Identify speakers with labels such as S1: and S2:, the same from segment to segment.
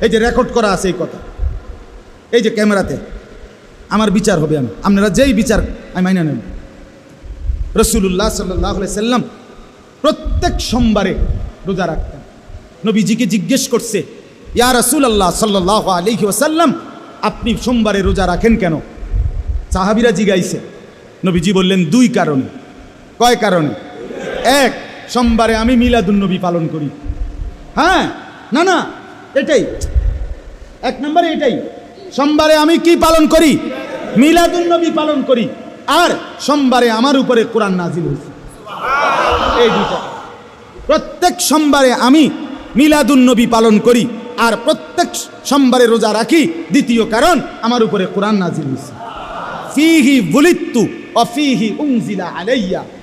S1: এই যে রেকর্ড করা আছে এই কথা। এই যে ক্যামেরাতে। আমার বিচার হবে আমি। আপনারা যেই বিচার, আমি মাইনা নেব। রসুল্লাহ সাল্লাহ সাল্লাম প্রত্যেক সোমবারে রোজা রাখতেন। নবীজিকে জিজ্ঞেস করছে, ইয়া রসুল আল্লাহ সাল্লাহ আলহি ওসাল্লাম আপনি সোমবারে রোজা রাখেন কেন? সাহাবিরা জিগাইছে। নবীজি বললেন, দুই কারণে। কয় কারণে? এক, সোমবারে আমি মিলাদুন্নবী পালন করি। হ্যাঁ? না না, এটাই। এক নম্বরে এটাই, সোমবারে আমি কি পালন করি? মিলাদুন্নবী পালন করি। আর সোমবারে আমার উপরে কোরআন নাজিল হয়েছে। এই দুটা প্রত্যেক সোমবারে আমি মিলাদুন্নবী পালন করি আর প্রত্যেক সোমবারে রোজা রাখি। দ্বিতীয় কারণ, আমার উপরে কোরআন নাজিল হয়েছে। ফিহি বুলিত্তু অফিহি উংজিলা আলাইয়া।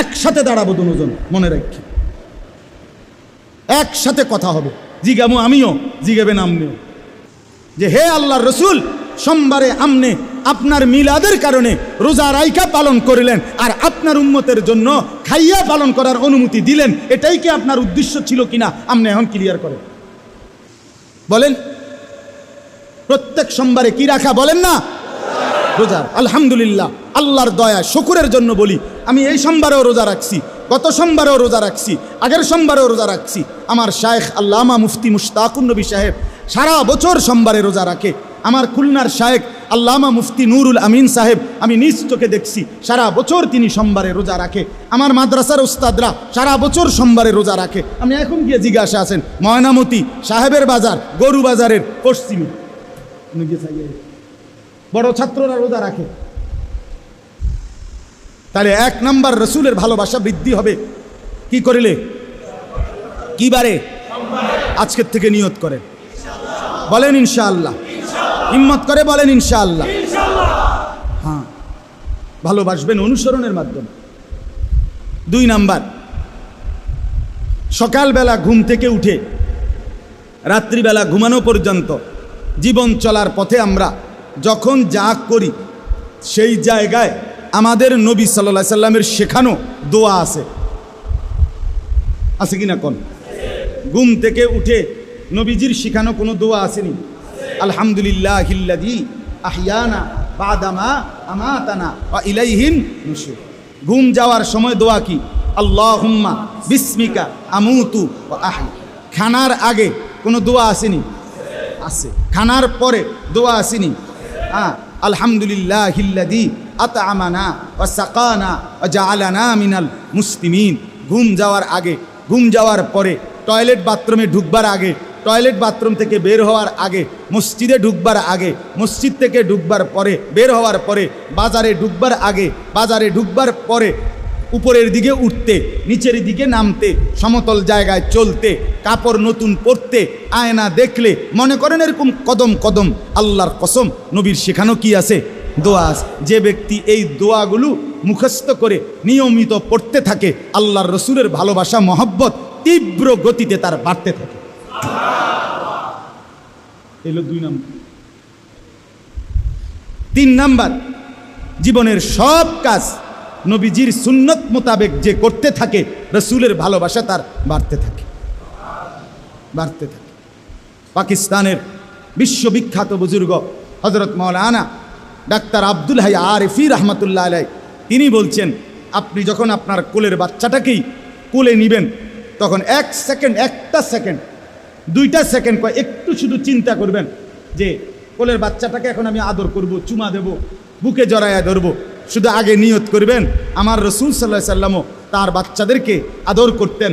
S1: একসাথে দাঁড়াবো দুজন, মনে রাখি। একসাথে কথা হবে। জিগামো আমিও জিগাবেন আমনিও যে হে আল্লাহর রসুল, সোমবারে আমনে আপনার মিলাদের কারণে রোজা রাইকা পালন করলেন আর আপনার উন্মতের জন্য খাইয়া পালন করার অনুমতি দিলেন, এটাই কি আপনার উদ্দেশ্য ছিল কিনা আপনি এখন ক্লিয়ার করেন বলেন, প্রত্যেক সোমবারে কি রাখা বলেন না? রোজা। আলহামদুলিল্লাহ, আল্লাহর দয়া, শুকুরের জন্য বলি আমি এই সোমবারেও রোজা রাখছি, গত সোমবারেও রোজা রাখছি, আগের সোমবারেও রোজা রাখছি। আমার শায়েখ আল্লামা মুফতি মুশতাকুন নবী সাহেব সারা বছর সোমবারে রোজা রাখে। আমার খুলনার শায়েখ আল্লামা মুফতি নুরুল আমিন সাহেব, আমি নিজ চোখে দেখছি, সারা বছর তিনি সোমবারে রোজা রাখে। আমার মাদ্রাসার উস্তাদরা সারা বছর সোমবারে রোজা রাখে। আমি এখন গিয়ে জিজ্ঞাসা আছেন, ময়নামতি, সাহেবের বাজার গরু বাজারের পশ্চিমে বড় ছাত্ররা রোজা রাখে। তাহলে এক নম্বর রসুলের ভালোবাসা বৃদ্ধি হবে। কি করিলে? কি বারে? আজকের থেকে নিয়ত করেন। বলেন ইনশাআল্লাহ। হিম্মত করে বলেন ইনশাআল্লাহ। হ্যাঁ। ভালোবাসবেন অনুসরণের মাধ্যমে। দুই নাম্বার। সকালবেলা ঘুম থেকে উঠে রাত্রিবেলা ঘুমানো পর্যন্ত জীবন চলার পথে আমরা যখন যা করি, সেই জায়গায় আমাদের নবী সাল্লা সাল্লামের শেখানো দোয়া আছে। আছে কি না কোন? ঘুম থেকে উঠে নবীজির শেখানো কোনো দোয়া আসেনি। আলহামদুলিল্লাহ হিল্লাদি আহিয়ানা বাদামা আমাতানা বা ইলাইহিন নুশুর। ঘুম যাওয়ার সময় দোয়া কি? আল্লাহ হুম্মা বিস্মিকা আমুতু আহি খানার আগে কোনো দোয়া আসেনি? আছে। খানার পরে দোয়া আসেনি? হ্যাঁ। আলহামদুলিল্লাহ হিল্লাদি আত ও সাকানা ও জালানা মিনাল মুসলিমিন। ঘুম যাওয়ার আগে, ঘুম যাওয়ার পরে, টয়লেট বাথরুমে ঢুকবার আগে, টয়লেট বাথরুম থেকে বের হওয়ার আগে, মসজিদে ঢুকবার আগে, মসজিদ থেকে ঢুকবার পরে, বের হওয়ার পরে, বাজারে ঢুকবার আগে, বাজারে ঢুকবার পরে, উপরের দিকে উঠতে, নিচের দিকে নামতে, সমতল জায়গায় চলতে, কাপড় নতুন পরতে, আয়না দেখলে, মনে করেন এরকম কদম কদম, আল্লাহর কসম, নবীর শেখানো কি আছে? দোয়া আছে। যে ব্যক্তি এই দোয়াগুলো মুখস্থ করে নিয়মিত পড়তে থাকে, আল্লাহর রসুলের ভালোবাসা, মহব্বত তীব্র গতিতে তার বাড়তে থাকে। দুই তিন নাম্বার, জীবনের সব কাজ নবীজির সুন্নত মোতাবেক যে করতে থাকে, রসুলের ভালোবাসা তার বাড়তে থাকে। বাড়তে থাকে। পাকিস্তানের বিশ্ববিখ্যাত বুজুর্গ হজরত মৌলানা ডাক্তার আব্দুল হাই আরিফি রহমতুল্লাহ আলাই তিনি বলছেন, আপনি যখন আপনার কোলের বাচ্চাটাকেই কোলে নিবেন, তখন এক সেকেন্ড, একটা সেকেন্ড, দুইটা সেকেন্ড কয়, একটু শুধু চিন্তা করবেন যে কোলের বাচ্চাটাকে এখন আমি আদর করব, চুমা দেব, বুকে জড়াইয়া ধরবো, শুধু আগে নিয়ত করবেন। আমার রসুল সাল্লাহ সাল্লামও তার বাচ্চাদেরকে আদর করতেন।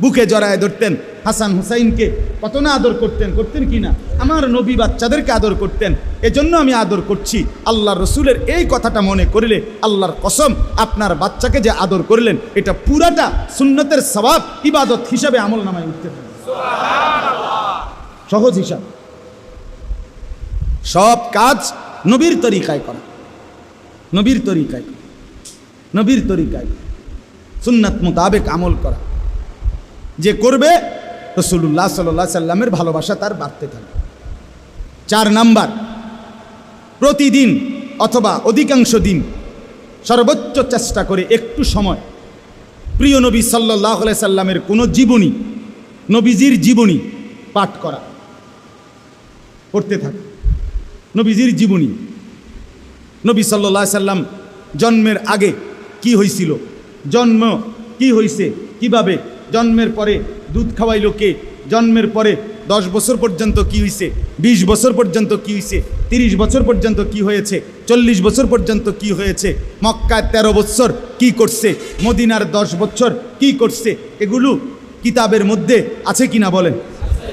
S1: বুকে জড়ায় ধরতেন। হাসান হুসাইনকে কত না আদর করতেন করতেন কি না? আমার নবী বাচ্চাদেরকে আদর করতেন। এজন্য আমি আদর করছি। আল্লাহ রসুলের এই কথাটা মনে করলে আল্লাহর কসম আপনার বাচ্চাকে যে আদর করলেন, এটা পুরাটা সুন্নতের স্বভাব ইবাদত হিসাবে আমল নামায় উঠতে পারে। সহজ হিসাব। সব কাজ নবীর তরিকায় করা। নবীর তরিকায় নবীর তরিকায়। সুন্নাত মোতাবেক আমল করা। যে করবে রসুল্লাহ সাল্লাহ সাল্লামের ভালোবাসা তার বাড়তে থাকবে। চার নাম্বার, প্রতিদিন অথবা অধিকাংশ দিন সর্বোচ্চ চেষ্টা করে একটু সময়। প্রিয় নবী সাল্লাহ সাল্লামের কোনো জীবনী, নবীজির জীবনী পাঠ করা, পড়তে থাকে। নবীজির জীবনী, নবী সাল্লাহ সাল্লাম জন্মের আগে কি হয়েছিল জন্ম কি হয়েছে কীভাবে জন্মের পরে দুধ খাওয়াইলো কে? জন্মের পরে দশ বছর পর্যন্ত কি হয়েছে বিশ বছর পর্যন্ত কি হয়েছে তিরিশ বছর পর্যন্ত কি হয়েছে? চল্লিশ বছর পর্যন্ত কি হয়েছে? মক্কায় ১৩ বছর কি করছে? মদিনার দশ বছর কি করছে? এগুলো কিতাবের মধ্যে আছে কিনা বলেন?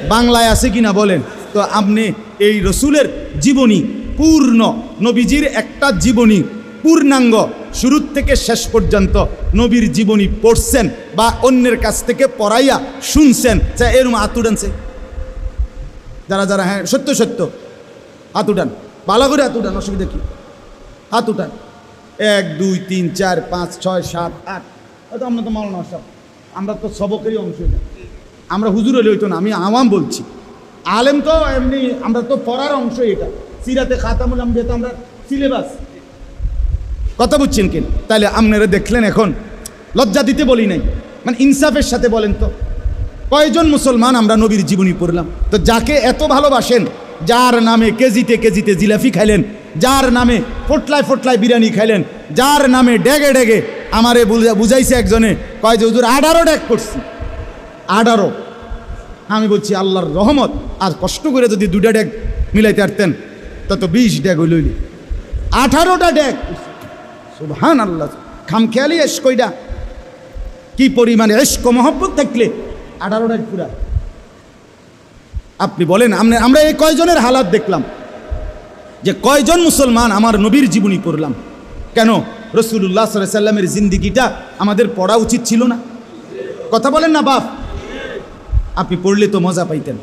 S1: বাংলায় আছে কিনা বলেন? তো আপনি এই রসুলের জীবনী, পূর্ণ, নবীজির একটা জীবনী, পূর্ণাঙ্গ শুরুর থেকে শেষ পর্যন্ত নবীর জীবনী পড়ছেন বা অন্যের কাছ থেকে পড়াইয়া শুনছেন। চা এরম হাত উঠানছে যারা যারা হ্যাঁ সত্য সত্য। উঠান। ভালো করে উঠান, অসুবিধা কি? উঠান। এক, দুই, তিন, চার, পাঁচ, ছয়, সাত, আট। হয়তো আমরা তো মাওলানা সাহেব। আমরা তো সবকেরই অংশ এটা। আমরা হুজুর হলে হইতো না, আমি আওয়াম বলছি। আলেম তো এমনি, আমরা তো পড়ার অংশ এটা। সিরাতে খাতামুল আম্বিয়া তো আমরা সিলেবাস। কথা বুঝছেন কেন তাহলে আপনারা দেখলেন এখন। লজ্জা দিতে বলি নাই। মানে ইনসাফের সাথে বলেন তো। কয়জন মুসলমান আমরা নবীর জীবনী পড়লাম? তো যাকে এত ভালোবাসেন, যার নামে কেজিতে কেজিতে জিলাফি খাইলেন, যার নামে ফোটলায় ফোটলায় বিরিয়ানি খাইলেন, যার নামে ডেগে ডেগে আমারে বুঝা- বুঝাইছে একজনে, কয় যে, হুজুর, আঠারো ডেক করছি আঠারো। আমি বলছি, আল্লাহর রহমত, আর কষ্ট করে যদি দুটা ডেক মিলাইতে পারতেন তত বিশ ডেক হইলইলি আঠারোটা ডেক সুবহান আল্লাহ খামখেয়ালি এস কইডা কি পরিমাণে এসকো মহব্বত থাকলে আঠারোটা পুরা আপনি বলেন আমরা এই কয়জনের হালাত দেখলাম? যে কয়জন মুসলমান আমার নবীর জীবনী পড়লাম? কেন? রসুল্লাহ সাল্লামের জিন্দিগিটা আমাদের পড়া উচিত ছিল না? কথা বলেন না, বাপ। আপনি পড়লে তো মজা পাইতেন।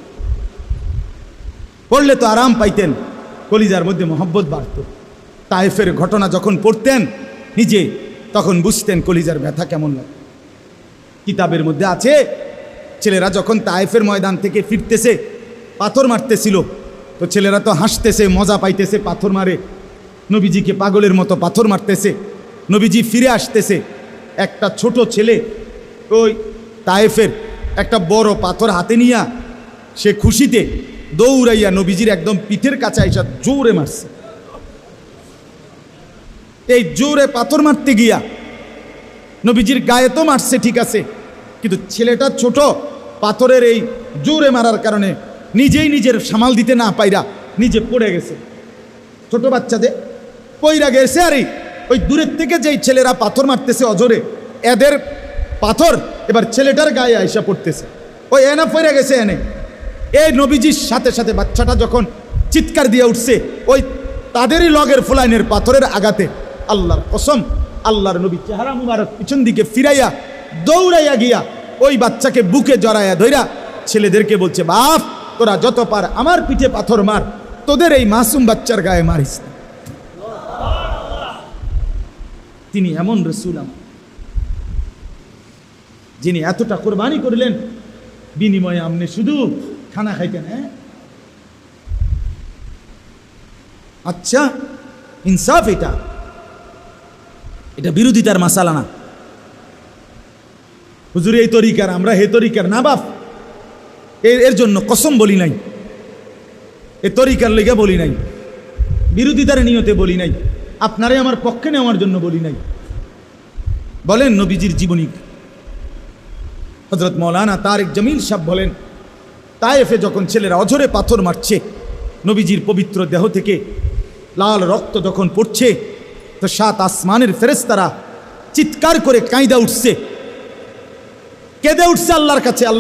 S1: পড়লে তো আরাম পাইতেন। কলিজার মধ্যে মহব্বত বাড়ত। তাইফের ঘটনা যখন পড়তেন নিজে তখন বুঝতেন কলিজার ব্যথা কেমন লাগে। কিতাবের মধ্যে আছে, ছেলেরা যখন তাইফের ময়দান থেকে ফিরতেছে, পাথর মারতেছিল, তো ছেলেরা তো হাসতেছে, মজা পাইতেছে, পাথর মারে। নবীজিকে পাগলের মতো পাথর মারতেছে, নবীজি ফিরে আসতেছে। একটা ছোট ছেলে ওই তায়েফের একটা বড় পাথর হাতে নিয়া সে খুশিতে দৌড়াইয়া নবীজির একদম পিঠের কাছে আইসা জোরে মারছে। এই জোরে পাথর মারতে গিয়া নবীজির গায়ে তো মারছে, ঠিক আছে। কিন্তু ছেলেটা ছোট, পাথরের এই জোরে মারার কারণে নিজেই নিজের সামাল দিতে না পাইরা নিজে পড়ে গেছে। ছোট বাচ্চাদের পইরা গেছে আরে ওই দূরের থেকে যেই ছেলেরা পাথর মারতেছে অজরে, এদের পাথর এবার ছেলেটার গায়ে আইসা পড়তেছে। ওই এনা পইরা গেছে এনে। এই নবীজির সাথে সাথে বাচ্চাটা যখন চিৎকার দিয়ে উঠছে, ওই তাদেরই লগের ফুলাইনের পাথরের আঘাতে আল্লাহর কসম, আল্লাহর নবী চেহারা মুবারক পিছন দিকে ফিরাইয়া, দৌড়াইয়া গিয়া ওই বাচ্চাকে বুকে জড়াইয়া ধইরা ছেলেদেরকে বলছে, বাপ, তোরা যত পার আমার পিঠে পাথর মার, তোদের এই মাসুম বাচ্চার গায়ে মারিস তিনি এমন রসুল যিনি এতটা কোরবানি করলেন, বিনিময়ে আপনি শুধু খানা খাইতেন হ্যাঁ? আচ্ছা ইনসাফ এটা। এটা বিরোধিতার মাসালা না। হুজুর, এই তরিকার, আমরা হে তরিকার, না বাপ, এর এর জন্য কসম বলি নাই। এ তরিকার লেগে বলি নাই। বিরোধিতার নিয়তে বলি নাই। আপনারে আমার পক্ষে নেওয়ার জন্য বলি নাই। বলেন নবীজির জীবনী। হজরত মৌলানা তারেক জমিল সাহ বলেন, তায়েফে যখন ছেলেরা অঝরে পাথর মারছে, নবীজির পবিত্র দেহ থেকে লাল রক্ত যখন পড়ছে তো সাত আসমানের ফেরেস্তারা চিৎকার করে কাঁদা উঠছে। কেঁদে উঠছে আল্লাহর কাছে আল্লাহ